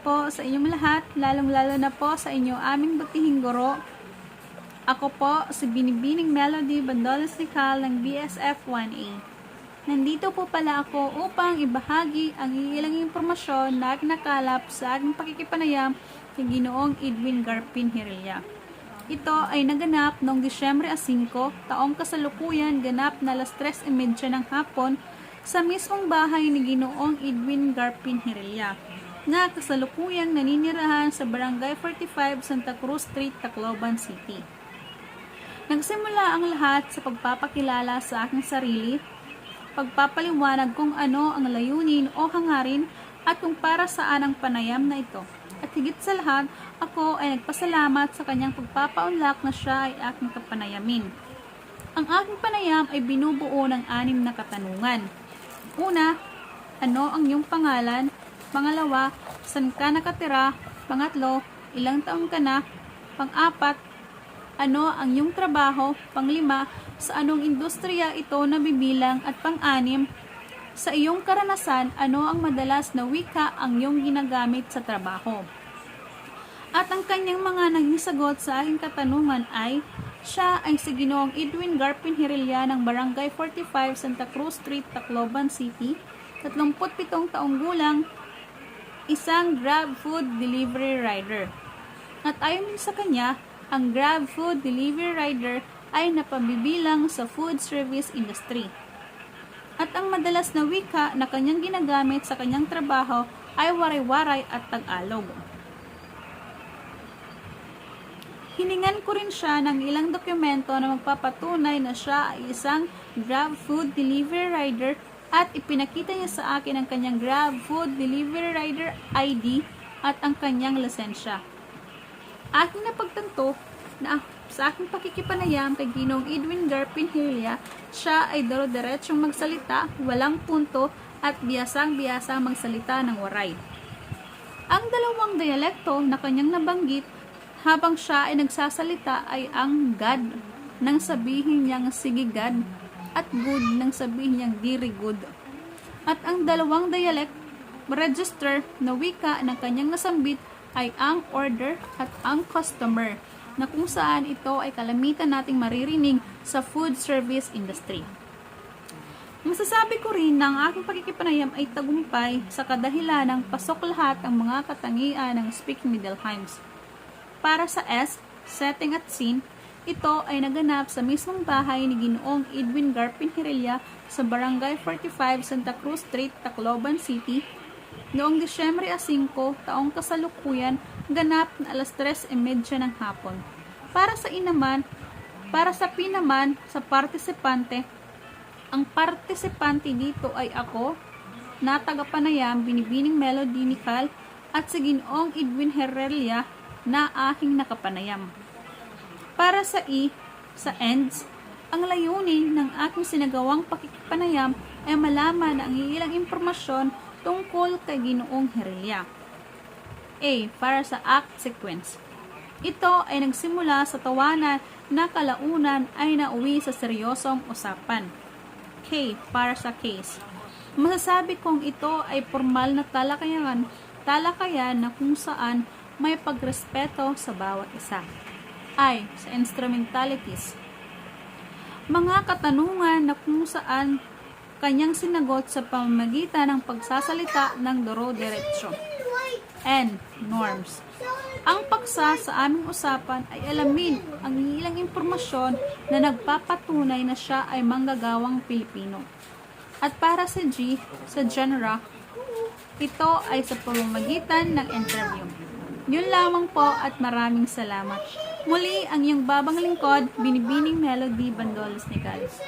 po sa inyong lahat, lalong-lalo na po sa inyo aming butihing guro. Ako po si Binibining Melody Bandolas Nical ng BSF 1A. Nandito po pala ako upang ibahagi ang ilang impormasyon na aking nakalap sa aking pakikipanayam kay Ginoong Edwin Garpin Hirilla. Ito ay naganap noong Disyembre 5, taong kasalukuyan ganap na alas 3.30 ng hapon sa mismong bahay ni Ginoong Edwin Garpin Hirilla na kasalukuyang naninirahan sa Barangay 45 Santa Cruz Street, Tacloban City. Nagsimula ang lahat sa pagpapakilala sa aking sarili, pagpapaliwanag kung ano ang layunin o hangarin at kung para saan ang panayam na ito. At higit sa lahat, ako ay nagpasalamat sa kanyang pagpapaunlak na siya ay aking kapanayamin. Ang aking panayam ay binubuo ng anim na katanungan. Una, ano ang iyong pangalan? Pangalawa, saan ka nakatira? Pangatlo, ilang taon ka na? Pang-apat, ano ang iyong trabaho? Panglima, sa anong industriya ito nabibilang? At pang-anim, sa iyong karanasan, ano ang madalas na wika ang iyong ginagamit sa trabaho? At ang kanyang mga naging sagot sa aking katanungan ay, siya ay si Ginoong Edwin Garpin Hirilla ng Barangay 45 Santa Cruz Street, Tacloban City, 37 taong gulang, isang Grab Food Delivery Rider. At ayon sa kanya, ang Grab Food Delivery Rider ay napabibilang sa food service industry. At ang madalas na wika na kanyang ginagamit sa kanyang trabaho ay waray-waray at Tagalog. Hiningan ko rin siya ng ilang dokumento na magpapatunay na siya ay isang Grab Food Delivery Rider at ipinakita niya sa akin ang kanyang Grab Food Delivery Rider ID at ang kanyang lisensya. Aking napagtanto na sa aking pakikipanayam kay Ginong Edwin Garpin Hilia, siya ay daro-diretsyong magsalita, walang punto at biyasang-biyasa magsalita ng waray. Ang dalawang dialekto na kanyang nabanggit habang siya ay nagsasalita ay ang God nang sabihin niyang sige God at good nang sabihin niyang diri good. At ang dalawang dialect register na wika ng kanyang nasambit ay ang order at ang customer na kung saan ito ay kalamitan nating maririnig sa food service industry. Masasabi ko rin na ang aking pakikipanayam ay tagumpay sa kadahilan ng pasok lahat ang mga katangian ng Speak Middleheims. Para sa S, setting at scene, ito ay naganap sa mismong bahay ni Ginoong Edwin Garpin Hirilla sa Barangay 45 Santa Cruz Street, Tacloban City, noong Disyembre 5, taong kasalukuyan, ganap na alas 3.30 ng hapon. Para sa inaman, para sa pinaman, sa partisipante, ang partisipante dito ay ako, na tagapanayam, binibining Melody Nical, at si Ginoong Edwin Herrelia na aking nakapanayam. Para sa I, sa ends, ang layunin ng aking sinagawang pakikipanayam ay malaman ang ilang impormasyon tungkol kay Ginoong Herelia. A. Para sa act sequence. Ito ay nagsimula sa tawanan na kalaunan ay nauwi sa seryosong usapan. K. Para sa case. Masasabi kong ito ay formal na talakayan, talakayan na kung saan may pagrespeto sa bawat isa. I. Sa instrumentalities. Mga katanungan na kung saan kanyang sinagot sa pamamagitan ng pagsasalita ng doro diretsyo. N. Norms. Ang paksa sa aming usapan ay alamin ang ilang impormasyon na nagpapatunay na siya ay manggagawang Pilipino. At para sa G, sa genre, ito ay sa pamamagitan ng interview. Yun lamang po at maraming salamat. Muli ang iyong babang lingkod, Binibining Melody Bandolos Nicales.